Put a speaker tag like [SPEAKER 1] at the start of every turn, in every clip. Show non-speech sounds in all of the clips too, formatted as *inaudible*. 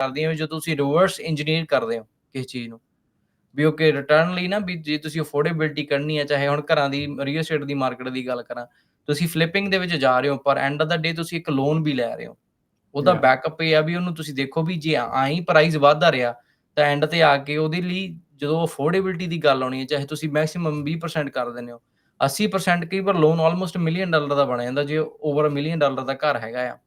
[SPEAKER 1] ਕਰਦੀ ਹਾਂ ਜਦੋਂ ਤੁਸੀਂ ਰਿਵਰਸ ਇੰਜੀਨੀਅਰ ਕਰਦੇ ਹੋ ਕਿਸੇ ਚੀਜ਼ ਨੂੰ। ਵੀ ਓਕੇ ਰਿਟਰਨ ਲਈ ਨਾ ਵੀ ਜੇ ਤੁਸੀਂ ਅਫੋਰਡੇਬਿਲਟੀ ਕਰਨੀ ਹੈ ਚਾਹੇ ਹੁਣ ਘਰਾਂ ਦੀ ਰੀਅਲ ਏਸਟੇਟ ਦੀ ਮਾਰਕੀਟ ਦੀ ਗੱਲ ਕਰਾਂ ਤੁਸੀਂ ਫਲਿੱਪਿੰਗ ਦੇ ਵਿੱਚ ਜਾ ਰਹੇ ਹੋ ਪਰ ਐਂਡ ਆਫ ਦਾ ਡੇ ਤੁਸੀਂ ਇੱਕ ਲੋਨ ਵੀ ਲੈ ਰਹੇ ਹੋ। ਉਹਦਾ. ਬੈਕਅਪ ਇਹ ਆ ਵੀ ਉਹਨੂੰ ਤੁਸੀਂ ਦੇਖੋ ਵੀ ਜੇ ਆਈ ਪ੍ਰਾਈਸ ਵਧਦਾ ਰਿਹਾ ਤਾਂ ਐਂਡ ਤੇ ਆ ਕੇ ਉਹਦੇ ਲਈ ਜਦੋਂ ਅਫੋਰਡੇਬਿਲਟੀ ਦੀ ਗੱਲ ਆਉਣੀ ਹੈ ਚਾਹੇ ਤੁਸੀਂ ਮੈਕਸਿਮਮ 20% ਕਰ ਦਿੰਦੇ ਹੋ 80% ਕਈ ਵਾਰ ਲੋਨ ਆਲਮੋਸਟ ਮਿਲੀਅਨ ਡਾਲਰ ਦਾ ਬਣ ਜਾਂਦਾ ਜੇ ਓਵਰ ਮਿਲੀਅਨ ਡਾਲਰ ਦਾ ਘਰ ਹੈਗਾ ਆ।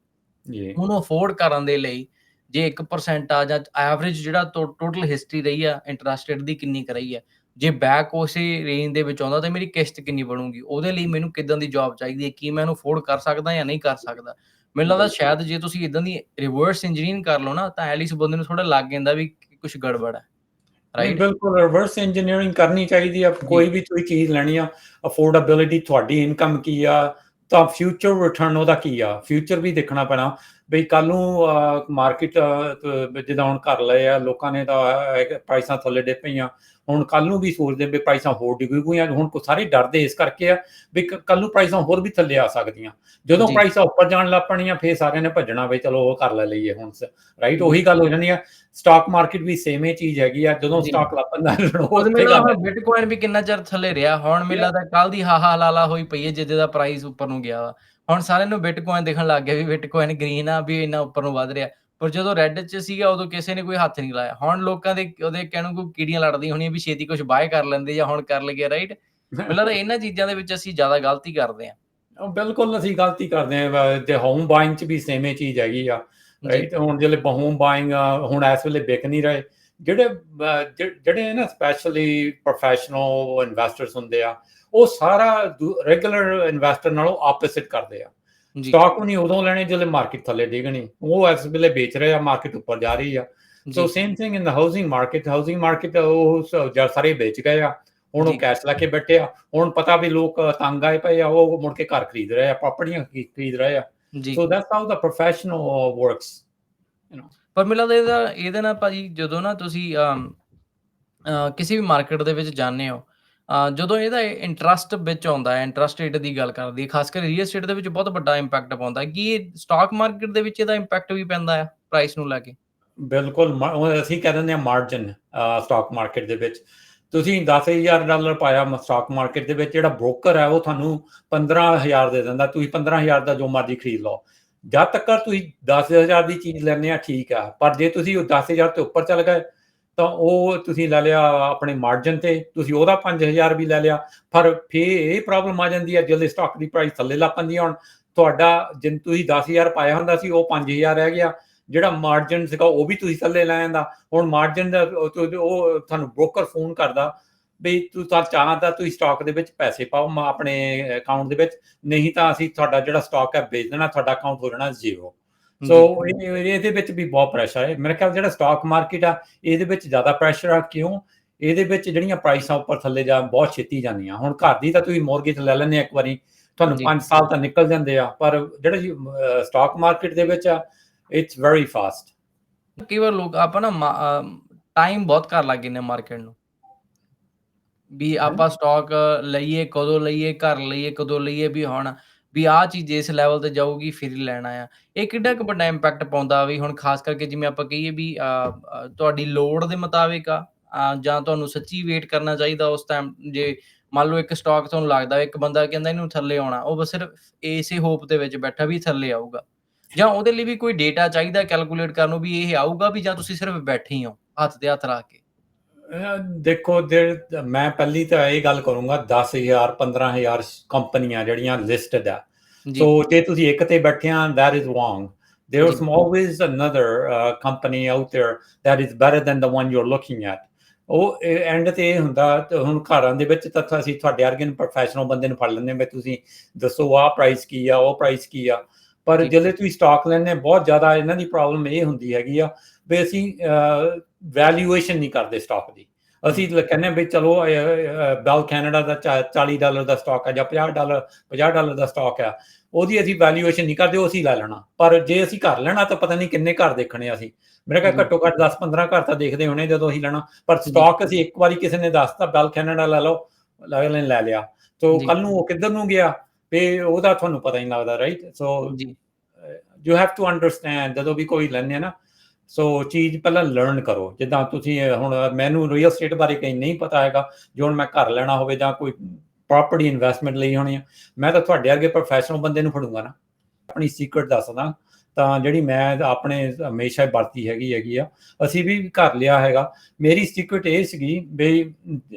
[SPEAKER 2] ਜੀ
[SPEAKER 1] ਉਹਨੂੰ ਅਫੋਰਡ ਕਰਨ ਦੇ ਲਈ ਜੇ 1% ਆ ਜਾਂ ਐਵਰੇਜ ਜਿਹੜਾ ਟੋਟਲ ਹਿਸਟਰੀ ਰਹੀ ਆ ਇੰਟਰਸਟ ਰੇਟ ਦੀ ਕਿੰਨੀ ਕੁ ਰਹੀ ਹੈ ਜੇ ਬੈਕ ਉਸੇ ਰੇਂਜ ਦੇ ਵਿੱਚ ਆਉਂਦਾ ਤਾਂ ਮੇਰੀ ਕਿਸ਼ਤ ਕਿੰਨੀ ਬਣੂਗੀ? ਉਹਦੇ ਲਈ ਮੈਨੂੰ ਕਿਦਾਂ ਦੀ ਜੌਬ ਚਾਹੀਦੀ ਹੈ? ਕੀ ਮੈਂ ਇਹਨੂੰ ਅਫੋਰਡ ਕਰ ਸਕਦਾ ਜਾਂ ਨਹੀਂ ਕਰ ਸਕਦਾ? ਮੈਨੂੰ ਲੱਗਦਾ ਸ਼ਾਇਦ ਜੇ ਤੁਸੀਂ ਇਦਾਂ ਦੀ ਰਿਵਰਸ ਇੰਜੀਨੀਅਰਿੰਗ ਕਰ ਲਓ ਨਾ ਤਾਂ ਐਲੀਸ ਬੰਦੇ ਨੂੰ ਥੋੜਾ ਲੱਗ ਜਾਂਦਾ ਵੀ ਕੁਝ ਗੜਬੜ ਹੈ। ਰਾਈਟ
[SPEAKER 2] ਬਿਲਕੁਲ ਰਿਵਰਸ ਇੰਜੀਨੀਅਰਿੰਗ ਕਰਨੀ ਚਾਹੀਦੀ ਆ। ਕੋਈ ਵੀ ਤੁਸੀਂ ਚੀਜ਼ ਲੈਣੀ ਆ ਅਫੋਰਡੇਬਿਲਿਟੀ ਤੁਹਾਡੀ ਇਨਕਮ ਕੀ ਆ ਤਾਂ ਫਿਊਚਰ ਰਿਟਰਨ ਉਹਦਾ ਕੀ ਆ? ਫਿਊਚਰ ਵੀ ਦੇਖਣਾ ਪੈਣਾ। ਬਈ ਕੱਲ ਨੂੰ ਮਾਰਕੀਟ ਜਿੱਦਾਂ ਹੁਣ ਕਰ ਲਏ ਆ ਲੋਕਾਂ ਨੇ ਤਾਂ ਅਹ, ਪ੍ਰਾਈਸਾਂ ਥੱਲੇ ਡੇ ਪਈਆਂ। ਹੁਣ ਕੱਲ ਨੂੰ ਵੀ ਸੋਚਦੇ ਵੀ ਪ੍ਰਾਈਸਾਂ ਹੋਰ ਡਿੱਗੂਗੀਆਂ ਹੁਣ ਕੋ ਸਾਰੇ ਡਰਦੇ ਇਸ ਕਰਕੇ ਆ ਵੀ ਕੱਲ ਨੂੰ ਪ੍ਰਾਈਸਾਂ ਹੋਰ ਵੀ ਥੱਲੇ ਆ ਸਕਦੀਆਂ। ਜਦੋਂ। ਪ੍ਰਾਈਸਾਂ ਉੱਪਰ ਜਾਣ ਲੱਗ ਪਣੀਆਂ ਫੇਰ ਸਾਰਿਆਂ ਨੇ ਭੱਜਣਾ ਵੀ ਚਲੋ ਉਹ ਕਰ ਲੈ ਲਈਏ ਹੁਣ ਰਾਈਟ ਉਹੀ ਗੱਲ ਹੋ ਜਾਂਦੀ ਆ। ਸਟਾਕ ਮਾਰਕੀਟ ਵੀ ਸੇਮ ਹੀ ਚੀਜ਼ ਹੈਗੀ ਆ ਜਦੋਂ। ਸਟਾਕ ਲੱਪੰਦਾ
[SPEAKER 1] ਉਹਦੇ ਮੇਲਾ ਬਿਟਕੋਇਨ ਵੀ ਕਿੰਨਾ ਚਿਰ ਥੱਲੇ ਰਿਹਾ? ਹੁਣ ਮੇਲਾ ਤਾਂ ਕੱਲ ਦੀ ਹਾਹਾ ਲਾਲਾ ਹੋਈ ਪਈ ਹੈ ਜਿੱਦੇ ਦਾ ਪ੍ਰਾਈਸ ਉੱਪਰ ਨੂੰ ਗਿਆ ਵਾ। ਹੁਣ ਸਾਰਿਆਂ ਨੂੰ ਬਿਟਕੋਇਨ ਦਿਖਣ ਲੱਗ ਗਿਆ ਵੀ ਬਿਟਕੋਇਨ ਗ੍ਰੀਨ ਆ ਵੀ ਇੰਨਾ ਉੱਪਰ ਨੂੰ ਵਧ ਰਿਹਾ। ਪਰ ਜਦੋਂ ਰੈੱਡ 'ਚ ਸੀਗਾ ਉਦੋਂ ਕਿਸੇ ਨੇ ਕੋਈ ਹੱਥ ਨਹੀਂ ਲਾਇਆ। ਹੁਣ ਲੋਕਾਂ ਦੇ ਉਹਦੇ ਕਹਿਣ ਕੋਈ ਕੀੜੀਆਂ ਲੜਦੀਆਂ ਹੋਣੀਆਂ ਵੀ ਛੇਤੀ ਕੁਝ ਬਾਏ ਕਰ ਲੈਂਦੇ ਜਾਂ ਹੁਣ ਕਰ ਲਗੇ ਰਾਈਟ ਮੈਨੂੰ ਇਹਨਾਂ ਚੀਜ਼ਾਂ ਦੇ ਵਿੱਚ ਅਸੀਂ ਜ਼ਿਆਦਾ ਗਲਤੀ ਕਰਦੇ
[SPEAKER 2] ਉਹ ਬਿਲਕੁਲ ਅਸੀਂ ਗਲਤੀ ਕਰਦੇ ਹਾਂ ਤੇ ਹੋਮ ਬਾਇੰਗ ਚ ਵੀ ਸੇਮ ਹੀ ਚੀਜ਼ ਹੈਗੀ ਆ ਰਾਈਟ ਹੁਣ ਜਿਹੜੇ ਹੋਮ ਬਾਇੰਗ ਹੁਣ ਇਸ ਵੇਲੇ ਵਿਕ ਨਹੀਂ ਰਹੇ। ਜਿਹੜੇ ਜਿਹੜੇ ਨਾ ਸਪੈਸ਼ਲੀ ਪ੍ਰੋਫੈਸ਼ਨਲ ਇਨਵੈਸਟਰਸ ਹੁੰਦੇ ਆ ਉਹ ਸਾਰਾ ਰੈਗੂਲਰ ਇਨਵੈਸਟਰ ਨਾਲੋਂ ਆਪੋਜ਼ਿਟ ਕਰਦੇ ਆ। ਸਟਾਕ ਵੀ ਨਹੀਂ ਉਦੋਂ ਲੈਣੇ ਜਦੋਂ ਮਾਰਕੀਟ ਥੱਲੇ ਡਿੱਗਣੀ। ਉਹ ਇਸ ਵੇਲੇ ਵੇਚ ਰਹੇ ਆ ਮਾਰਕੀਟ ਉੱਪਰ ਜਾ ਰਹੀ ਆ। So same thing in the housing market housing market ਉਹ ਸ- ਜਾਂ ਸਾਰੇ ਵੇਚ ਗਏ ਆ। ਹੁਣ ਉਹ। ਕੈਸ਼ ਲੈ ਕੇ ਬੈਠੇ ਆ। ਹੁਣ ਪਤਾ ਵੀ ਲੋਕ ਤੰਗ ਆਏ ਪਏ ਆ ਉਹ ਮੁੜ ਕੇ ਘਰ ਖਰੀਦ ਰਹੇ ਆ ਪ੍ਰਾਪਰਟੀਆਂ ਖਰੀਦ ਰਹੇ ਆ। So that's how the professional works
[SPEAKER 1] ਪਰ ਮੈਨੂੰ ਲੱਗਦਾ ਇਹਦਾ ਨਾਲ ਭਾਜੀ ਜਦੋਂ ਨਾ ਤੁਸੀਂ ਕਿਸੇ ਵੀ ਮਾਰਕੀਟ ਦੇ ਵਿੱਚ ਜਾਂਦੇ ਹੋ ਜਦੋਂ ਇਹਦਾ ਇੰਟਰਸਟ ਵਿੱਚ ਆਉਂਦਾ ਹੈ ਇੰਟਰਸਟ ਰੇਟ ਦੀ ਗੱਲ ਕਰਦੀ ਹੈ, ਖਾਸ ਕਰ ਰੀਅਲ ਏਸਟੇਟ ਦੇ ਵਿੱਚ ਬਹੁਤ ਵੱਡਾ ਇੰਪੈਕਟ ਪਾਉਂਦਾ ਹੈ, ਕੀ ਇਹ ਸਟਾਕ ਮਾਰਕੀਟ ਦੇ ਵਿੱਚ ਇਹਦਾ ਇੰਪੈਕਟ ਵੀ ਪੈਂਦਾ ਹੈ ਪ੍ਰਾਈਸ ਨੂੰ ਲੈ ਕੇ?
[SPEAKER 2] ਬਿਲਕੁਲ ਅਸੀਂ ਕਹਿ ਦਿੰਦੇ ਮਾਰਜਨ ਸਟਾਕ ਮਾਰਕੀਟ ਦੇ ਵਿੱਚ। ਤੁਸੀਂ 10000 ਡਾਲਰ ਪਾਇਆ ਸਟਾਕ ਮਾਰਕੀਟ ਦੇ ਵਿੱਚ, ਜਿਹੜਾ ਬ੍ਰੋਕਰ ਹੈ ਉਹ ਤੁਹਾਨੂੰ 15000 ਦੇ ਦਿੰਦਾ, ਤੁਸੀਂ 15000 ਦਾ ਜੋ ਮਰਜ਼ੀ ਖਰੀਦ ਲਓ। ਜਦ ਤੱਕ ਤੁਸੀਂ 10000 ਦੀ ਚੀਜ਼ ਲੈਣੇ ਆ ਠੀਕ ਆ ਪਰ ਜੇ ਤੁਸੀਂ ਉਹ 10000 ਤੋਂ ਉੱਪਰ ਚੱਲ ਗਏ ਤਾਂ ਉਹ ਤੁਸੀਂ ਲੈ ਲਿਆ ਆਪਣੇ ਮਾਰਜਨ ਤੇ, ਤੁਸੀਂ ਉਹਦਾ 5000 ਵੀ ਲੈ ਲਿਆ। ਪਰ ਫੇਰ ਇਹ ਪ੍ਰੋਬਲਮ ਆ ਜਾਂਦੀ ਹੈ ਜਦੋਂ ਸਟਾਕ ਦੀ ਪ੍ਰਾਈਸ ਥੱਲੇ ਲੱਪੰਦੀ ਹੁਣ। ਤੁਹਾਡਾ ਜਿੰਨ ਤੁਸੀਂ 10000 ਪਾਇਆ ਹੁੰਦਾ ਸੀ, ਉਹ 5000 ਰਹਿ ਗਿਆ। ਜਿਹੜਾ ਮਾਰਜਨ ਸੀਗਾ, ਉਹ ਵੀ ਤੁਸੀਂ ਥੱਲੇ ਲੈ ਆਂਦਾ। ਹੁਣ ਮਾਰਜਨ ਦਾ ਉਹ ਤੁਹਾਨੂੰ ਬ੍ਰੋਕਰ ਫੋਨ ਕਰਦਾ ਵੀ ਤੂੰ ਤਾਂ ਚਾਹਦਾ ਤੁਸੀਂ ਸਟਾਕ ਦੇ ਵਿੱਚ ਪੈਸੇ ਪਾਓ ਮ- ਆਪਣੇ ਅਕਾਊਂਟ ਦੇ ਵਿੱਚ। ਨਹੀਂ ਤਾਂ ਅਸੀਂ ਤੁਹਾਡਾ ਜਿਹੜਾ ਸਟਾਕ ਹੈ, ਵੇਚ ਦੇਣਾ, ਤੁਹਾਡਾ ਅਕਾਊਂਟ ਹੋ ਜਾਣਾ ਜ਼ੀਰੋ ਸੋ ਇਹ- ਇਹਦੇ ਵਿੱਚ ਵੀ ਬਹੁਤ ਪ੍ਰੈਸ਼ਰ ਹੈ ਮੇਰੇ ਖਿਆਲ ਜਿਹੜਾ ਸਟਾਕ ਮਾਰਕੀਟ ਆ ਇਹਦੇ ਵਿੱਚ ਜ਼ਿਆਦਾ ਪ੍ਰੈਸ਼ਰ ਆ। ਕਿਉਂ? ਇਹਦੇ ਵਿੱਚ ਜਿਹੜੀਆਂ ਪ੍ਰਾਈਸਾਂ ਉੱਪਰ ਥੱਲੇ ਜਾ ਬਹੁਤ ਛੇਤੀ ਜਾਂਦੀਆਂ। ਹੁਣ ਘਰ ਦੀ ਤਾਂ ਤੁਸੀਂ ਮੋਰਗੇਜ ਲੈ ਆ ਇੱਕ ਵਾਰੀ। ਤੁਹਾਨੂੰ
[SPEAKER 1] ਜੀ।
[SPEAKER 2] 5 ਸਾਲ ਤਾਂ ਨਿਕਲ ਜਾਂਦੇ ਆ। ਪਰ ਜਿਹੜਾ ਸਟਾਕ ਮਾਰਕੀਟ ਦੇ ਵਿੱਚ ਆ ਇਟਸ ਵੈਰੀ ਫਾਸਟ
[SPEAKER 1] ਕਈ ਵਾਰ ਲੋਕ ਆਪਾਂ ਨਾ ਟਾਈਮ ਬਹੁਤ ਕਰ ਲੱਗ ਨੇ ਮਾਰਕੀਟ ਨੂੰ। ਵੀ ਆਪਾਂ ਸਟਾਕ ਲਈਏ ਕਦੋਂ ਲਈਏ ਘਰ ਲਈਏ ਕਦੋਂ ਲਈਏ ਵੀ ਹੁਣ ਵੀ ਆਹ ਚੀਜ਼ ਇਸ ਲੈਵਲ ਤੇ ਜਾਊਗੀ ਫਿਰ ਹੀ ਲੈਣਾ ਆ ਇਹ ਕਿੱਡਾ ਕੁ ਵੱਡਾ ਇੰਪੈਕਟ ਪਾਉਂਦਾ ਵੀ ਹੁਣ ਖਾਸ ਕਰਕੇ ਜਿਵੇਂ ਆਪਾਂ ਕਹੀਏ ਵੀ ਅ, ਅ, ਤੁਹਾਡੀ ਲੋੜ ਦੇ ਮੁਤਾਬਿਕ ਆ ਅ, ਜਾਂ ਤੁਹਾਨੂੰ ਸੱਚੀ ਵੇਟ ਕਰਨਾ ਚਾਹੀਦਾ ਉਸ ਟਾਈਮ ਜੇ ਮੰਨ ਲਓ ਇੱਕ ਸਟਾਕ ਤੁਹਾਨੂੰ ਲੱਗਦਾ ਇੱਕ ਬੰਦਾ ਕਹਿੰਦਾ ਇਹਨੂੰ ਥੱਲੇ ਆਉਣਾ ਉਹ ਬਸ ਸਿਰਫ ਇਸੇ ਹੋਪ ਦੇ ਵਿੱਚ ਬੈਠਾ ਵੀ ਥੱਲੇ ਆਊਗਾ। ਜਾਂ ਉਹਦੇ ਲਈ ਵੀ ਕੋਈ ਡੇਟਾ ਚਾਹੀਦਾ ਕੈਲਕੂਲੇਟ ਕਰਨ ਨੂੰ ਵੀ ਇਹ ਆਊਗਾ ਵੀ ਜਾਂ ਤੁਸੀਂ ਸਿਰਫ ਬੈਠੇ ਹੀ ਹੋ ਹੱਥ ਤੇ ਹੱਥ ਰੱਖ ਕੇ।
[SPEAKER 2] ਦੇਖੋ there- ਮੈਂ ਪਹਿਲੀ ਤਾਂ ਇਹ ਗੱਲ ਕਰੂੰਗਾ 10000 15000 ਕੰਪਨੀਆਂ ਜਿਹੜੀਆਂ ਲਿਸਟਡ ਆ।
[SPEAKER 1] ਜੀ।
[SPEAKER 2] ਸੋ ਜੇ ਤੁਸੀਂ ਇੱਕ ਤੇ ਬੈਠੇ ਆ that is wrong. There's
[SPEAKER 1] ਜੀ।
[SPEAKER 2] always another uh, company out there that is better than the one you're looking at. ਉਹ ਐਂਡ ਤੇ ਇਹ ਹੁੰਦਾ ਹੁਣ ਘਰਾਂ ਦੇ ਵਿੱਚ ਤਾਂ ਅਸੀਂ ਤੁਹਾਡੇ ਵਰਗੇ ਪ੍ਰੋਫੈਸ਼ਨਲ ਬੰਦੇ ਨੂੰ ਫੜ ਲੈਂਦੇ ਵੀ ਤੁਸੀਂ ਦੱਸੋ ਆਹ ਪ੍ਰਾਈਸ ਕੀ ਆ ਉਹ ਪ੍ਰਾਈਸ ਕੀ ਆ। ਪਰ
[SPEAKER 1] ਜੀ।
[SPEAKER 2] ਜਦੋਂ ਤੁਸੀਂ ਸਟਾਕ ਲੈਣੇ ਬਹੁਤ ਜ਼ਿਆਦਾ ਇਹਨਾਂ ਦੀ ਪ੍ਰੋਬਲਮ ਇਹ ਹੁੰਦੀ ਹੈਗੀ ਆ ਵੀ ਅਸੀਂ ਵੈਲਿਊਏਸ਼ਨ ਨਹੀਂ ਕਰਦੇ ਸਟਾਕ ਦੀ। ਅਸੀਂ ਲ- ਕਹਿੰਦੇ ਵੀ ਚਲੋ ਬੈਲ ਕੈਨੇਡਾ ਦਾ ਚਾ- 40 ਡਾਲਰ ਦਾ ਸਟਾਕ ਹੈ ਜਾਂ 50 ਡਾਲਰ 50 ਡਾਲਰ ਦਾ ਸਟਾਕ ਹੈ ਉਹਦੀ ਅਸੀਂ ਵੈਲਿਊਏਸ਼ਨ ਨਹੀਂ ਕਰਦੇ ਉਹ ਅਸੀਂ ਲੈ ਲੈਣਾ। ਪਰ ਜੇ ਅਸੀਂ ਘਰ ਲੈਣਾ ਤਾਂ ਪਤਾ ਨਹੀਂ ਕਿੰਨੇ ਘਰ ਦੇਖਣੇ ਆ ਅਸੀਂ। ਮੇਰੇ
[SPEAKER 1] ਜੀ।
[SPEAKER 2] ਘੱਟੋ ਘੱਟ 10 15 ਘਰ ਤਾਂ ਦੇਖਦੇ ਹੋਣੇ ਜਦੋਂ ਅਸੀਂ ਲੈਣਾ। ਪਰ ਸਟਾਕ ਅਸੀਂ ਇੱਕ ਵਾਰੀ ਕਿਸੇ ਨੇ ਦੱਸਤਾ ਬੈਲ ਕੈਨੇਡਾ ਲੈ ਲਓ ਅਗਲੇ ਨੇ ਲੈ ਲਿਆ। ਤੋਂ
[SPEAKER 1] ਜੀ।
[SPEAKER 2] ਕੱਲ ਨੂੰ ਉਹ ਕਿੱਧਰ ਨੂੰ ਗਿਆ ਤੇ ਉਹਦਾ ਤੁਹਾਨੂੰ ਪਤਾ ਹੀ ਨਹੀਂ ਲੱਗਦਾ ਰਾਈਟ ਸੋ
[SPEAKER 1] ਜੀ।
[SPEAKER 2] ਯੂ ਹੈਵ ਟੂ ਅੰਡਰਸਟੈਂਡ ਜਦੋਂ ਵੀ ਕੋਈ ਲੈਣੇ ਨਾ ਸੋ ਚੀਜ਼ ਪਹਿਲਾਂ ਲਰਨ ਕਰੋ। ਜਿੱਦਾਂ ਤੁਸੀਂ ਹੁਣ ਮੈਨੂੰ ਰੀਅਲ ਸਟੇਟ ਬਾਰੇ ਕਈ ਨਹੀਂ ਪਤਾ ਹੈਗਾ, ਜੋ ਹੁਣ ਮੈਂ ਘਰ ਲੈਣਾ ਹੋਵੇ ਜਾਂ ਕੋਈ ਪ੍ਰਾਪਰਟੀ ਇਨਵੈਸਟਮੈਂਟ ਲਈ ਹੋਣੀ ਆ, ਮੈਂ ਤਾਂ ਤੁਹਾਡੇ ਅੱਗੇ ਪ੍ਰੋਫੈਸ਼ਨਲ ਬੰਦੇ ਨੂੰ ਫੜੂੰਗਾ ਨਾ। ਆਪਣੀ ਸੀਕ੍ਰੇਟ ਦੱਸਦਾ। ਤਾਂ ਜਿਹੜੀ ਮੈਂ ਆਪਣੇ ਹਮੇਸ਼ਾ ਵਰਤੀ ਹੈਗੀ ਹੈਗੀ ਆ। ਅਸੀਂ ਵੀ ਘਰ ਲਿਆ ਹੈਗਾ। ਮੇਰੀ ਸੀਕ੍ਰੇਟ ਇਹ ਸੀਗੀ ਵੀ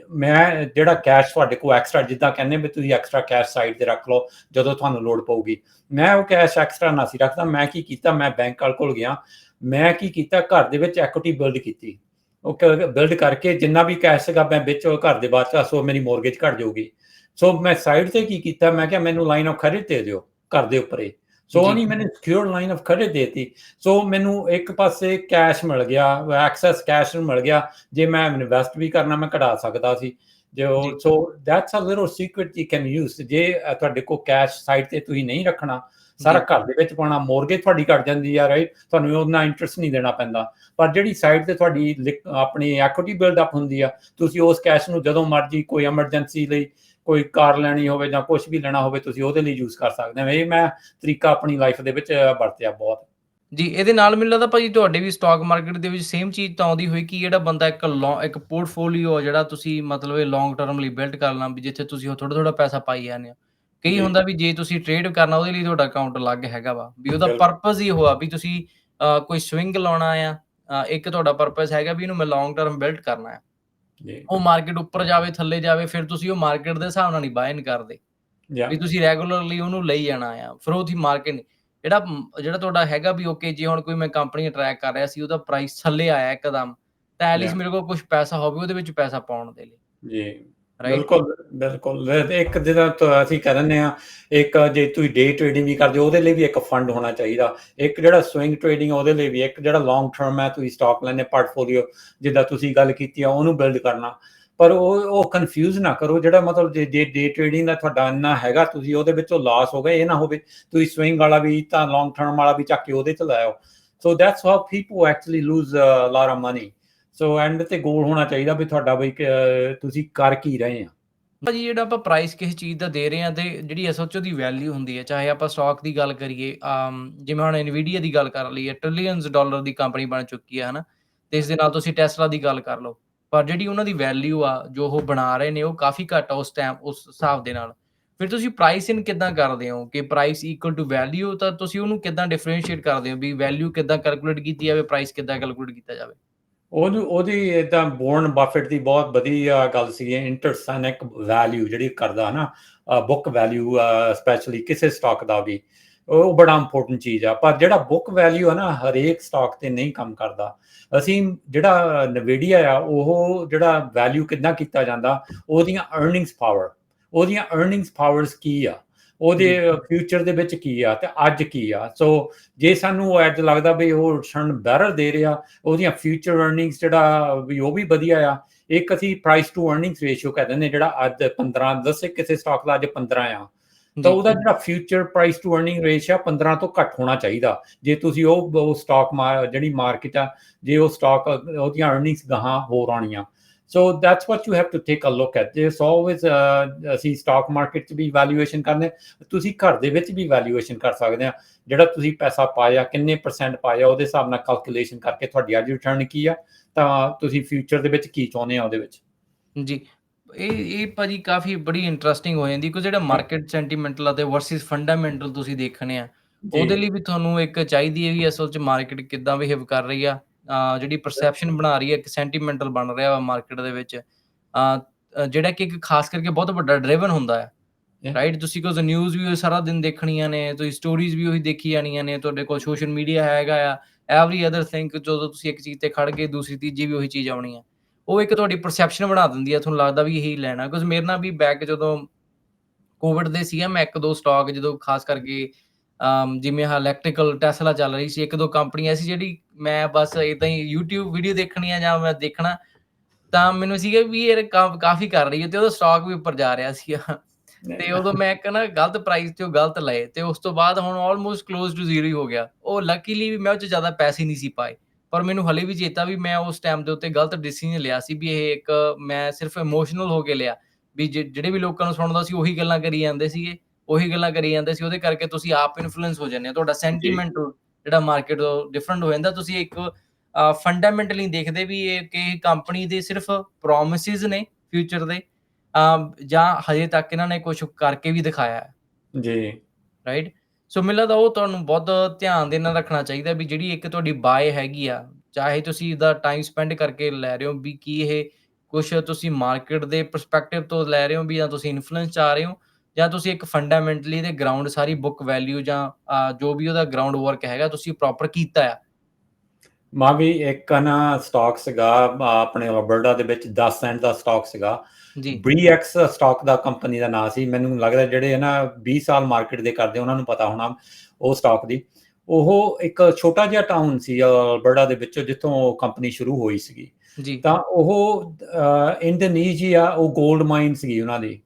[SPEAKER 2] ਮੈਂ ਜਿਹੜਾ ਕੈਸ਼ ਤੁਹਾਡੇ ਕੋਲ ਐਕਸਟਰਾ ਜਿੱਦਾਂ ਕਹਿੰਦੇ ਵੀ ਤੁਸੀਂ ਐਕਸਟਰਾ ਕੈਸ਼ ਸਾਈਡ ਤੇ ਰੱਖ ਲਓ, ਜਦੋਂ ਤੁਹਾਨੂੰ ਲੋੜ ਪਊਗੀ। ਮੈਂ ਉਹ ਕੈਸ਼ ਐਕਸਟਰਾ ਨਾ ਸੀ ਰੱਖਦਾ। ਮੈਂ ਕੀ ਕੀਤਾ? ਮੈਂ ਬੈਂਕ ਵਾਲ ਕੋਲ ਗਿਆ। ਮੈਂ ਕੀ ਕੀਤਾ? ਘਰ ਦੇ ਵਿੱਚ ਐਕੁਇਟੀ ਬਿਲਡ ਕੀਤੀ। ਉਹ ਬਿਲਡ ਕਰਕੇ ਜਿੰਨਾ ਵੀ ਕੈਸ਼ ਸੀਗਾ ਮੈਂ ਵਿੱਚ ਘਰ ਦੇ ਬਾਅਦ ਚ, ਸੋ ਮੇਰੀ ਮੋਰਗੇਜ ਘਟ ਜਾਊਗੀ। ਸੋ ਮੈਂ ਸਾਈਡ ਤੇ ਕੀ ਕੀਤਾ? ਮੈਂ ਕਿਹਾ ਮੈਨੂੰ ਲਾਈਨ ਆਫ ਕ੍ਰੈਡਿਟ ਦੇ ਦਿਓ ਘਰ ਦੇ ਉੱਪਰ। ਸੋ। ਉਹਨੀ ਮੈਨੂੰ ਸਿਕਿਉਰ ਲਾਈਨ ਆਫ ਕ੍ਰੈਡਿਟ ਦੇਤੀ ਸੋ ਮੈਨੂੰ ਇੱਕ ਪਾਸੇ ਕੈਸ਼ ਮਿਲ ਗਿਆ ਐਕਸੈਸ ਕੈਸ਼ ਮਿਲ ਗਿਆ ਜੇ ਮੈਂ ਇਨਵੈਸਟ ਵੀ ਕਰਨਾ ਮੈਂ ਕਢਾ ਸਕਦਾ ਸੀ ਜੋ। So that's a little secret you can use ਜੇ ਤੁਹਾਡੇ ਕੋਲ ਕੈਸ਼ ਸਾਈਡ ਤੇ ਤੁਸੀਂ ਨਹੀਂ ਰੱਖਣਾ ਸਾਰਾ। ਘਰ ਦੇ ਵਿੱਚ ਪਾਉਣਾ ਮੋਰਗੇਜ ਤੁਹਾਡੀ ਘਟ ਜਾਂਦੀ ਆ ਰਾਈਟ ਤੁਹਾਨੂੰ ਉਹਨਾਂ ਇੰਟਰਸਟ ਨਹੀਂ ਦੇਣਾ ਪੈਂਦਾ ਪਰ ਜਿਹੜੀ ਸਾਈਡ ਤੇ ਤੁਹਾਡੀ ਆਪਣੀ ਐਕੁਇਟੀ ਬਿਲਡ ਅਪ ਹੁੰਦੀ ਆ ਤੁਸੀਂ ਉਸ ਕੈਸ਼ ਨੂੰ ਜਦੋਂ ਮਰਜ਼ੀ ਕੋਈ ਐਮਰਜੈਂਸੀ ਲਈ ਕੋਈ ਕਾਰ ਲੈਣੀ ਹੋਵੇ ਜਾਂ ਕੁਝ ਵੀ ਲੈਣਾ ਹੋਵੇ ਤੁਸੀਂ ਉਹਦੇ ਲਈ ਯੂਜ਼ ਕਰ ਸਕਦੇ ਹੋ। ਇਹ ਮੈਂ ਤਰੀਕਾ ਆਪਣੀ ਲਾਈਫ ਦੇ ਵਿੱਚ ਵਰਤਿਆ ਬਹੁਤ।
[SPEAKER 1] ਜੀ ਇਹਦੇ ਨਾਲ ਮੈਨੂੰ ਲੱਗਦਾ ਭਾਜੀ ਤੁਹਾਡੇ ਵੀ ਸਟਾਕ ਮਾਰਕੀਟ ਦੇ ਵਿੱਚ ਸੇਮ ਚੀਜ਼ ਤਾਂ ਆਉਂਦੀ ਹੋਈ ਕਿ ਜਿਹੜਾ ਬੰਦਾ ਇੱਕ ਇੱਕ ਪੋਰਟਫੋਲੀਓ ਜਿਹੜਾ ਤੁਸੀਂ ਮਤਲਬ ਇਹ ਲੌਂਗ ਟਰਮ ਲਈ ਬਿਲਡ ਕਰਨਾ ਵੀ ਜਿੱਥੇ ਤੁਸੀਂ ਉਹ ਥੋੜਾ ਥੋੜਾ ਪੈਸਾ ਪਾਈ ਜਾਂਦੇ ਹੋ। ਕਈ। ਹੁੰਦਾ ਵੀ ਜੇ ਤੁਸੀਂ ਟ੍ਰੇਡ ਕਰਨਾ ਉਹਦੇ ਲਈ ਤੁਹਾਡਾ ਅਕਾਊਂਟ ਅਲੱਗ ਹੈਗਾ ਵਾ। ਵੀ ਉਹਦਾ। ਪਰਪਸ ਹੀ ਹੋਆ ਵੀ ਤੁਸੀਂ ਕੋਈ ਸਵਿੰਗ ਲਾਉਣਾ ਆ ਇੱਕ ਤੁਹਾਡਾ ਪਰਪਸ ਹੈਗਾ ਵੀ ਇਹਨੂੰ ਮੈਂ ਲੌਂਗ ਟਰਮ ਬਿਲਡ ਕਰਨਾ ਹੈ
[SPEAKER 2] ਜੀ।
[SPEAKER 1] ਉਹ ਮਾਰਕੀਟ ਉੱਪਰ ਜਾਵੇ ਥੱਲੇ ਜਾਵੇ ਫਿਰ ਤੁਸੀਂ ਉਹ ਮਾਰਕੀਟ ਦੇ ਹਿਸਾਬ ਨਾਲ ਨਹੀਂ ਬਾਇਨ ਕਰਦੇ। ਵੀ ਤੁਸੀਂ ਰੈਗੂਲਰਲੀ ਉਹਨੂੰ ਲਈ ਜਾਣਾ ਆ ਫਿਰ ਉਹਦੀ ਮਾਰਕੀਟ ਜਿਹੜਾ ਜਿਹੜਾ ਤੁਹਾਡਾ ਹੈਗਾ ਵੀ ਓਕੇ ਜੇ ਹੁਣ ਕੋਈ ਮੈਂ ਕੰਪਨੀ ਟਰੈਕ ਕਰ ਰਿਹਾ ਸੀ ਉਹਦਾ ਪ੍ਰਾਈਸ ਥੱਲੇ ਆਇਆ ਇੱਕਦਮ ਤਾਂ ਐਟਲੀਸਟ. ਮੇਰੇ ਕੋਲ ਕੁਝ ਪੈਸਾ ਹੋਵੇ ਉਹਦੇ ਵਿੱਚ ਪੈਸਾ ਪਾਉਣ ਦੇ ਲਈ।
[SPEAKER 2] ਜੀ। ਬਿਲਕੁਲ ਬਿਲਕੁਲ। ਇੱਕ ਜਿਹਦਾ ਤਾਂ ਅਸੀਂ ਕਹਿੰਦੇ ਆ ਇੱਕ ਜੇ ਤੁਸੀਂ ਡੇ ਟ੍ਰੇਡਿੰਗ ਵੀ ਕਰਦੇ ਹੋ, ਉਹਦੇ ਲਈ ਵੀ ਇੱਕ ਫੰਡ ਹੋਣਾ ਚਾਹੀਦਾ। ਇੱਕ ਜਿਹੜਾ ਸਵਿੰਗ ਟ੍ਰੇਡਿੰਗ ਉਹਦੇ ਲਈ ਵੀ ਇੱਕ ਜਿਹੜਾ ਲੌਂਗ ਟਰਮ ਹੈ ਤੁਸੀਂ ਸਟਾਕ ਲੈਣੇ ਪੋਰਟਫੋਲੀਓ ਜਿੱਦਾਂ ਤੁਸੀਂ ਗੱਲ ਕੀਤੀ ਆ, ਉਹਨੂੰ ਬਿਲਡ ਕਰਨਾ। ਪਰ ਉਹ ਉਹ ਕਨਫਿਊਜ਼ ਨਾ ਕਰੋ, ਜਿਹੜਾ ਮਤਲਬ ਜੇ ਜੇ ਡੇ ਟ੍ਰੇਡਿੰਗ ਦਾ ਤੁਹਾਡਾ ਇੰਨਾ ਹੈਗਾ, ਤੁਸੀਂ ਉਹਦੇ ਵਿੱਚੋਂ ਲਾਸ ਹੋ ਗਏ, ਇਹ ਨਾ ਹੋਵੇ। ਤੁਸੀਂ ਸਵਿੰਗ ਵਾਲਾ ਵੀ ਤਾਂ ਲੌਂਗ ਟਰਮ ਵਾਲਾ ਵੀ ਚੱਕ ਕੇ ਉਹਦੇ ਚ ਲਾਇਓ so that's how people actually lose a lot of money so and ਤੇ ਗੋਲ ਹੋਣਾ ਚਾਹੀਦਾ ਵੀ ਤੁਹਾਡਾ ਬਈ ਤੁਸੀਂ ਕਰ ਕੀ ਰਹੇ ਆ।
[SPEAKER 1] ਭਾਜੀ, ਜਿਹੜਾ ਆਪਾਂ ਪ੍ਰਾਈਸ ਕਿਸੇ ਚੀਜ਼ ਦਾ ਦੇ ਰਹੇ ਹਾਂ ਤੇ ਜਿਹੜੀ ਅਸਲ 'ਚ ਵੈਲਿਊ ਹੁੰਦੀ ਹੈ ਚਾਹੇ ਆਪਾਂ ਸਟਾਕ ਦੀ ਗੱਲ ਕਰੀਏ ਜਿਵੇਂ ਹੁਣ ਨਵੀਡੀਆ ਦੀ ਗੱਲ ਕਰ ਲਈਏ ਟ੍ਰਿਲੀਅਨਸ ਡਾਲਰ ਦੀ ਕੰਪਨੀ ਬਣ ਚੁੱਕੀ ਹੈ ਹਨਾ। ਤੇ ਇਸ ਦੇ ਨਾਲ ਤੁਸੀਂ ਟੈਸਲਾ ਦੀ ਗੱਲ ਕਰ ਲਓ। ਪਰ ਜਿਹੜੀ ਉਹਨਾਂ ਦੀ ਵੈਲਿਊ ਆ, ਜੋ ਉਹ ਬਣਾ ਰਹੇ ਨੇ, ਉਹ ਕਾਫੀ ਘੱਟ ਆ ਉਸ ਟਾਈਮ ਉਸ ਹਿਸਾਬ ਦੇ ਨਾਲ। ਫਿਰ ਤੁਸੀਂ ਪ੍ਰਾਈਸ ਇਨ ਕਿੱਦਾਂ ਕਰਦੇ ਹੋ? ਕਿ ਪ੍ਰਾਈਸ ਇਕੁਅਲ ਟੂ ਵੈਲਿਊ ਤਾਂ ਤੁਸੀਂ ਉਹਨੂੰ ਕਿੱਦਾਂ ਡਿਫਰੈਂਸ਼ੀਏਟ ਕਰਦੇ ਹੋ? ਵੀ ਵੈਲਿਊ ਕਿੱਦਾਂ ਕੈਲਕੂਲੇਟ ਕੀਤੀ ਜਾਵੇ ਪ੍ਰਾਈਸ ਕਿੱਦਾਂ ਕੈਲਕੂਲੇਟ ਕੀਤਾ ਜਾਵੇ?
[SPEAKER 2] ਉਹਨੂੰ ਉਹਦੀ ਇਦਾਂ ਬੋਰਨ ਬਾਫਟ ਦੀ ਬਹੁਤ ਵਧੀਆ ਗੱਲ ਸੀ ਇੰਟਰਸਨੈਕ ਵੈਲਿਊ ਜਿਹੜੀ ਕਰਦਾ ਨਾ ਬੁੱਕ ਵੈਲਿਊ ਸਪੈਸ਼ਲੀ ਕਿਸੇ ਸਟਾਕ ਦਾ ਵੀ, ਉਹ ਬੜਾ ਇੰਪੋਰਟੈਂਟ ਚੀਜ਼ ਆ। ਪਰ ਜਿਹੜਾ ਬੁੱਕ ਵੈਲਿਊ ਹੈ ਨਾ, ਹਰੇਕ ਸਟਾਕ ਤੇ ਨਹੀਂ ਕੰਮ ਕਰਦਾ। ਅਸੀਂ ਜਿਹੜਾ ਨਵੇਡੀਆ ਆ, ਉਹ ਜਿਹੜਾ ਵੈਲਿਊ ਕਿੰਨਾ ਕੀਤਾ ਜਾਂਦਾ, ਉਹਦੀਆਂ ਅਰਨਿੰਗਸ ਪਾਵਰ ਉਹਦੀਆਂ ਅਰਨਿੰਗਸ ਪਾਵਰਸ ਕੀ ਆ? ਉਹਦੇ ਫਿਊਚਰ ਦੇ ਵਿੱਚ ਕੀ ਆ ਤੇ ਅੱਜ ਕੀ ਆ? ਸੋ ਜੇ ਸਾਨੂੰ ਅੱਜ ਲੱਗਦਾ ਵੀ ਉਹ ਸ਼ਰਨ ਬੈਰਰ ਦੇ ਰਿਹਾ ਉਹਦੀਆਂ ਫਿਊਚਰ ਅਰਨਿੰਗਸ ਜਿਹੜਾ ਵੀ ਉਹ ਵੀ ਵਧੀਆ ਆ। ਇੱਕ ਅਸੀਂ ਪ੍ਰਾਈਸ ਟੂ ਅਰਨਿੰਗਸ ਰੇਸ਼ੀਓ ਕਹਿੰਦੇ ਨੇ ਜਿਹੜਾ ਅੱਜ 15 ਦੱਸੇ ਕਿਸੇ ਸਟਾਕ ਦਾ ਅੱਜ 15 ਆ। ਤਾਂ ਉਹਦਾ ਜਿਹੜਾ future price to earning ratio 15 ਤੋਂ ਘੱਟ ਹੋਣਾ ਚਾਹੀਦਾ। ਜੇ ਤੁਸੀਂ ਉਹ ਉਹ ਸਟਾਕ ਜਿਹੜੀ ਮਾਰਕੀਟ ਆ ਜੇ ਉਹ ਸਟਾਕ ਉਹਦੀਆਂ ਅਰਨਿੰਗਸ ਗਾਹਾਂ ਹੋਰ ਆਉਣੀਆਂ so that's what you have to take a look at this always ਅਸੀਂ ਸਟਾਕ ਮਾਰਕੀਟ 'ਚ ਵੀ ਵੈਲਿਊਏਸ਼ਨ ਕਰਨੇ ਤੁਸੀਂ ਘਰ ਦੇ ਵਿੱਚ ਵੀ ਵੈਲਿਊਏਸ਼ਨ ਕਰ ਸਕਦੇ ਆ। ਜਿਹੜਾ ਤੁਸੀਂ ਪੈਸਾ ਪਾਇਆ ਕਿੰਨੇ ਪਰਸੈਂਟ ਪਾਇਆ ਉਹਦੇ ਹਿਸਾਬ ਨਾਲ ਕੈਲਕੂਲੇਸ਼ਨ ਕਰਕੇ ਤੁਹਾਡੀ ਅੱਜ ਰਿਟਰਨ ਕੀ ਆ। ਤਾਂ ਤੁਸੀਂ ਫਿਊਚਰ ਦੇ ਵਿੱਚ ਕੀ ਚਾਹੁੰਦੇ ਆ ਉਹਦੇ ਵਿੱਚ?
[SPEAKER 1] ਜੀ। ਇਹ ਇਹ ਭਾਜੀ ਕਾਫੀ ਬੜੀ ਇੰਟਰਸਟਿੰਗ ਹੋ ਜਾਂਦੀ। ਕਿਉਂਕਿ ਜਿਹੜਾ ਮਾਰਕੀਟ ਸੈਂਟੀਮੈਂਟਲ ਅਤੇ ਵਰਸਸ ਫੰਡਾਮੈਂਟਲ ਤੁਸੀਂ ਦੇਖਣੇ ਆ। ਉਹਦੇ ਲਈ ਵੀ ਤੁਹਾਨੂੰ ਇੱਕ ਚਾਹੀਦੀ ਹੈ ਵੀ ਅਸਲ 'ਚ ਮਾਰਕੀਟ ਕਿੱਦਾਂ ਬਿਹੇਵ ਕਰ ਰਹੀ ਆ। ਜਿਹੜੀ ਪਰਸੈਪਸ਼ਨ ਬਣਾ ਰਹੀ ਹੈ ਇੱਕ ਸੈਂਟੀਮੈਂਟਲ ਬਣ ਰਿਹਾ ਵਾ ਮਾਰਕੀਟ ਦੇ ਵਿੱਚ ਜਿਹੜਾ ਕਿ ਇੱਕ ਖਾਸ ਕਰਕੇ ਬਹੁਤ ਵੱਡਾ ਡਰਾਈਵਨ ਹੁੰਦਾ ਹੈ. ਰਾਈਟ ਤੁਸੀਂ ਕੋਲ ਨਿਊਜ਼ ਵੀ ਸਾਰਾ ਦਿਨ ਦੇਖਣੀਆਂ ਨੇ ਤੁਸੀਂ ਸਟੋਰੀਜ਼ ਵੀ ਉਹੀ ਦੇਖੀ ਜਾਣੀਆਂ ਨੇ ਤੁਹਾਡੇ ਕੋਲ ਸੋਸ਼ਲ ਮੀਡੀਆ ਹੈਗਾ ਆ ਐਵਰੀ ਅਦਰ ਥਿੰਗ ਜਦੋਂ ਤੁਸੀਂ ਇੱਕ ਚੀਜ਼ ਤੇ ਖੜ ਗਏ ਦੂਸਰੀ ਤੀਜੀ ਵੀ ਉਹੀ ਚੀਜ਼ ਆਉਣੀ ਆ। ਉਹ ਇੱਕ ਤੁਹਾਡੀ ਪਰਸੈਪਸ਼ਨ ਬਣਾ ਦਿੰਦੀ ਆ ਤੁਹਾਨੂੰ ਲੱਗਦਾ ਵੀ ਇਹੀ ਲੈਣਾ। ਕਿਉਂਕਿ ਮੇਰੇ ਨਾਲ ਵੀ ਬੈਕ ਜਦੋਂ ਕੋਵਿਡ ਦੇ ਸੀਗਾ ਮੈਂ ਇੱਕ ਦੋ ਸਟਾਕ ਜਦੋਂ ਖਾਸ ਕਰਕੇ ਅਮ, ਜਿਵੇਂ ਆਹ ਇਲੈਕਟ੍ਰੀਕਲ ਟੈਸਲਾ ਚੱਲ ਰਹੀ ਸੀ ਇੱਕ ਦੋ ਕੰਪਨੀਆਂ ਸੀ ਜਿਹੜੀ ਮੈਂ ਬਸ ਇਦਾਂ ਹੀ YouTube ਵੀਡੀਓ ਦੇਖਣੀ ਆ ਜਾਂ ਮੈਂ ਦੇਖਣਾ ਤਾਂ ਮੈਨੂੰ ਸੀਗਾ ਵੀ ਇਹ ਕਾ- ਕਾਫੀ ਕਰ ਰਹੀ ਹੈ ਤੇ ਉਹਦਾ ਸਟਾਕ ਵੀ ਉੱਪਰ ਜਾ ਰਿਹਾ ਸੀਗਾ। ਤੇ ਉਦੋਂ ਮੈਂ ਨਾ ਗਲਤ ਪ੍ਰਾਈਸ ਤੇ ਉਹ ਗਲਤ ਲਏ ਤੇ ਉਸ ਤੋਂ ਬਾਅਦ ਹੁਣ ਆਲਮੋਸਟ ক্লোਜ਼ ਟੂ ਜ਼ੀਰੋ ਹੀ ਹੋ ਗਿਆ। ਉਹ ਲੱਕੀਲੀ ਵੀ ਮੈਂ ਉਹ ਚ ਜ਼ਿਆਦਾ ਪੈਸੇ ਨਹੀਂ ਸੀ ਪਾਏ ਪਰ ਮੈਨੂੰ ਹਲੇ ਵੀ ਚੇਤਾ ਵੀ ਮੈਂ ਉਸ ਟਾਈਮ ਦੇ ਉੱਤੇ ਗਲਤ ਡਿਸੀਜਨ ਲਿਆ ਸੀ ਵੀ ਇਹ ਇੱਕ ਮੈਂ ਸਿਰਫ ਇਮੋਸ਼ਨਲ ਹੋ ਕੇ ਲਿਆ ਵੀ ਜਿਹੜੇ ਵੀ ਲੋਕਾਂ ਨੂੰ ਸੁਣਦਾ ਸੀ ਉਹੀ ਗੱਲਾਂ ਕਰੀ ਜਾਂਦੇ ਸੀਗੇ। ਉਹੀ ਗੱਲਾਂ ਕਰੀ ਜਾਂਦੇ ਸੀ ਉਹਦੇ ਕਰਕੇ ਤੁਸੀਂ ਆਪ ਇਨਫਲੂਐਂਸ ਹੋ ਜਾਂਦੇ ਹੋ ਤੁਹਾਡਾ ਸੈਂਟੀਮੈਂਟ ਜਿਹੜਾ ਮਾਰਕੀਟ ਡਿਫਰੈਂਟ ਹੋ ਜਾਂਦਾ ਤੁਸੀਂ ਇੱਕ ਫੰਡਾਮੈਂਟਲੀ ਦੇਖਦੇ ਵੀ ਇਹ ਕਿ ਕੰਪਨੀ ਦੇ ਸਿਰਫ ਪ੍ਰੋਮਿਸਿਸ ਨੇ ਫਿਊਚਰ ਦੇ ਜਾਂ ਹਜੇ ਤੱਕ ਇਹਨਾਂ ਨੇ ਕੁਝ ਕਰਕੇ ਵੀ ਦਿਖਾਇਆ ਹੈ।
[SPEAKER 2] ਜੀ।
[SPEAKER 1] ਰਾਈਟ ਸੋ ਮੈਨੂੰ ਲੱਗਦਾ ਉਹ ਤੁਹਾਨੂੰ ਬਹੁਤ ਧਿਆਨ ਦੇ ਨਾਲ ਰੱਖਣਾ ਚਾਹੀਦਾ ਵੀ ਜਿਹੜੀ ਇੱਕ ਤੁਹਾਡੀ ਬਾਏ ਹੈਗੀ ਆ ਚਾਹੇ ਤੁਸੀਂ ਇਹਦਾ ਟਾਈਮ ਸਪੈਂਡ ਕਰਕੇ ਲੈ ਰਹੇ ਹੋ ਵੀ ਕੀ ਇਹ ਕੁਝ ਤੁਸੀਂ ਮਾਰਕੀਟ ਦੇ ਪਰਸਪੈਕਟਿਵ ਤੋਂ ਲੈ ਰਹੇ ਹੋ ਵੀ ਜਾਂ ਤੁਸੀਂ ਇਨਫਲੂਐਂਸ ਚ ਆ ਰਹੇ ਹੋ ਜਾਂ ਤੁਸੀਂ ਇੱਕ ਫੰਡਾਮੈਂਟਲੀ ਦੇ ਗਰਾਊਂਡ ਸਾਰੀ ਬੁੱਕ ਵੈਲਿਊ ਜਾਂ ਜੋ ਵੀ ਉਹਦਾ ਗਰਾਊਂਡ ਵਰਕ ਹੈਗਾ ਤੁਸੀਂ ਪ੍ਰੋਪਰ ਕੀਤਾ ਆ।
[SPEAKER 2] ਮੈਂ ਵੀ ਇੱਕ ਨਾ ਸਟਾਕ ਸੀਗਾ ਆਪਣੇ ਅਲਬਰਟਾ ਦੇ ਵਿੱਚ 10 ਸੈਂਟ ਦਾ ਸਟਾਕ ਸੀਗਾ।
[SPEAKER 1] ਜੀ।
[SPEAKER 2] ਬ੍ਰੀਐਕਸ ਸਟਾਕ ਦਾ ਕੰਪਨੀ ਦਾ ਨਾਮ ਸੀ। ਮੈਨੂੰ ਲੱਗਦਾ ਜਿਹੜੇ ਹੈ ਨਾ 20 ਸਾਲ ਮਾਰਕੀਟ ਦੇ ਕਰਦੇ ਉਹਨਾਂ ਨੂੰ ਪਤਾ ਹੋਣਾ ਉਹ ਸਟਾਕ ਦੀ। ਉਹ ਇੱਕ ਛੋਟਾ ਜਿਹਾ ਟਾਊਨ ਸੀ ਅਲਬਰਟਾ ਦੇ ਵਿੱਚ ਜਿੱਥੋਂ ਕੰਪਨੀ ਸ਼ੁਰੂ ਹੋਈ ਸੀਗੀ।
[SPEAKER 1] ਜੀ।
[SPEAKER 2] ਤਾਂ ਉਹ ਇੰਡੋਨੇਸ਼ੀਆ ਉਹ 골ਡ ਮਾਈਨ ਸੀਗੀ ਉਹਨਾਂ ਦੀ।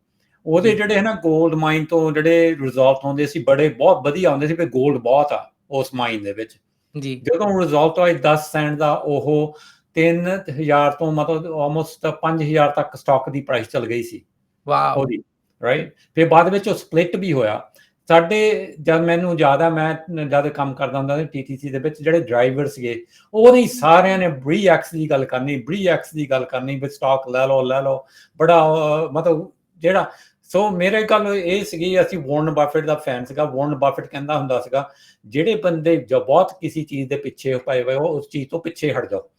[SPEAKER 2] ਉਹਦੇ। ਜਿਹੜੇ ਹੈ ਨਾ 골ਡ ਮਾਈਨ ਤੋਂ ਜਿਹੜੇ ਰਿਜ਼ਲਟ ਆਉਂਦੇ ਸੀ ਬੜੇ ਬਹੁਤ ਵਧੀਆ ਆਉਂਦੇ ਸੀ ਵੀ 골ਡ ਬਹੁਤ ਆ ਉਸ ਮਾਈਨ ਦੇ ਵਿੱਚ।
[SPEAKER 1] ਜੀ।
[SPEAKER 2] ਜਦੋਂ ਰਿਜ਼ਲਟ ਆਇਆ 10 ਸੈਂਟ ਦਾ ਉਹ 3000 ਤੋਂ ਮਤਲਬ ਆਲਮੋਸਟ 5000 ਤੱਕ ਸਟਾਕ ਦੀ ਪ੍ਰਾਈਸ ਚਲ ਗਈ ਸੀ।
[SPEAKER 1] ਵਾਓ।
[SPEAKER 2] ਉਹਦੀ ਰਾਈਟ ਫਿਰ ਬਾਅਦ ਵਿੱਚ ਉਹ ਸਪਲਿਟ ਵੀ ਹੋਇਆ। ਸਾਡੇ ਜਦ ਮੈਨੂੰ ਜ਼ਿਆਦਾ ਮੈਂ ਜਦ ਕੰਮ ਕਰਦਾ ਹੁੰਦਾ ਸੀ ਟੀਟੀਸੀ ਦੇ ਵਿੱਚ ਜਿਹੜੇ ਡਰਾਈਵਰ ਸੀਗੇ ਉਹ ਨਹੀਂ ਸਾਰਿਆਂ ਨੇ ਬ੍ਰੀਐਕਸ ਦੀ ਗੱਲ ਕਰਨੀ ਬ੍ਰੀਐਕਸ ਦੀ ਗੱਲ ਕਰਨੀ ਵੀ ਸਟਾਕ ਲੈ ਲਓ ਲੈ ਲਓ। ਬੜਾ ਮਤਲਬ ਜਿਹੜਾ ਸੋ ਮੇਰੇ ਗੱਲ ਇਹ ਸੀਗੀ ਅਸੀਂ ਵਾਰਨ ਬਾਫਟ ਦਾ ਫੈਨ ਸੀਗਾ। ਵਾਰਨ ਬਾਫਟ ਕਹਿੰਦਾ ਹੁੰਦਾ ਸੀਗਾ ਜਿਹੜੇ ਬੰਦੇ ਜੋ ਬਹੁਤ ਕਿਸੇ ਚੀਜ਼ ਦੇ ਪਿੱਛੇ ਪਏ ਹੋਏ ਉਹ ਉਸ ਚੀਜ਼ ਤੋਂ ਪਿੱਛੇ ਹਟ ਜਾਓ।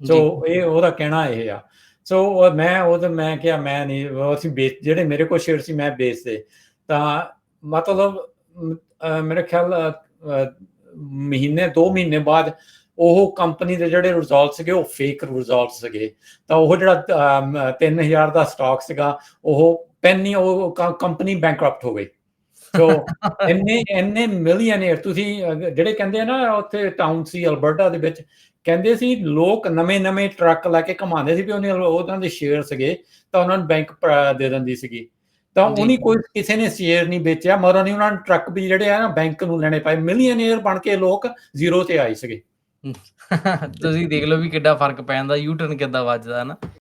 [SPEAKER 2] ਸੋ ਇਹ ਉਹਦਾ ਕਹਿਣਾ ਇਹ ਆ। ਸੋ ਮੈਂ ਉਹ ਮੈਂ ਕਿਹਾ ਮੈਂ ਨਹੀਂ ਅਸੀਂ ਵੇਚ ਜਿਹੜੇ ਮੇਰੇ ਕੋਲ ਸ਼ੇਅਰ ਸੀ ਮੈਂ ਵੇਚਦੇ। ਤਾਂ ਮਤਲਬ ਮੇਰੇ ਖਿਆਲ ਮਹੀਨੇ 2 ਮਹੀਨੇ ਬਾਅਦ ਉਹ ਕੰਪਨੀ ਦੇ ਜਿਹੜੇ ਰਿਜ਼ਲਟ ਸੀਗੇ ਉਹ ਫੇਕ ਰਿਜ਼ਲਟ ਸੀਗੇ। ਤਾਂ ਉਹ ਜਿਹੜਾ ਅਮ, 3000 ਦਾ ਸਟਾਕ ਸੀਗਾ ਉਹ ਪੈਨੀ ਉਹ ਕੰਪਨੀ ਬੈਂਕਰਪਟ ਹੋ ਗਈ। ਸੋ *laughs* ਇੰਨੇ ਇੰਨੇ ਮਿਲੀਅਨਰ ਤੁਸੀਂ ਜਿਹੜੇ ਕਹਿੰਦੇ ਆ ਨਾ ਉੱਥੇ ਟਾਊਨ ਸੀ ਅਲਬਰਟਾ ਦੇ ਵਿੱਚ ਕਹਿੰਦੇ ਸੀ ਲੋਕ ਨਵੇਂ-ਨਵੇਂ ਟਰੱਕ ਲੈ ਕੇ ਕਮਾਉਂਦੇ ਸੀ ਵੀ ਉਹਨੇ ਉਹਨਾਂ ਦੇ ਸ਼ੇਅਰ ਸੀਗੇ ਤਾਂ ਉਹਨਾਂ ਨੂੰ ਬੈਂਕ ਦੇ ਦਿੰਦੀ ਸੀਗੀ। ਤਾਂ। ਉਹਨੀ ਕੋਈ ਕਿਸੇ ਨੇ ਸ਼ੇਅਰ ਨਹੀਂ ਵੇਚਿਆ ਮਗਰ ਨਹੀਂ ਉਹਨਾਂ ਨੇ ਟਰੱਕ ਵੀ ਜਿਹੜੇ ਆ ਨਾ ਬੈਂਕ ਨੂੰ ਲੈਣੇ ਪਏ। ਮਿਲੀਅਨਰ ਬਣ ਕੇ ਲੋਕ ਜ਼ੀਰੋ ਤੇ ਆਏ ਸੀਗੇ। *laughs*
[SPEAKER 1] ਤੁਸੀਂ ਦੇਖ ਲਓ ਵੀ ਕਿੱਡਾ ਫ਼ਰਕ ਪੈ ਜਾਂਦਾ ਯੂ ਟਰਨ ਕਿੱਦਾਂ ਵੱਜਦਾ ਹੈ ਨਾ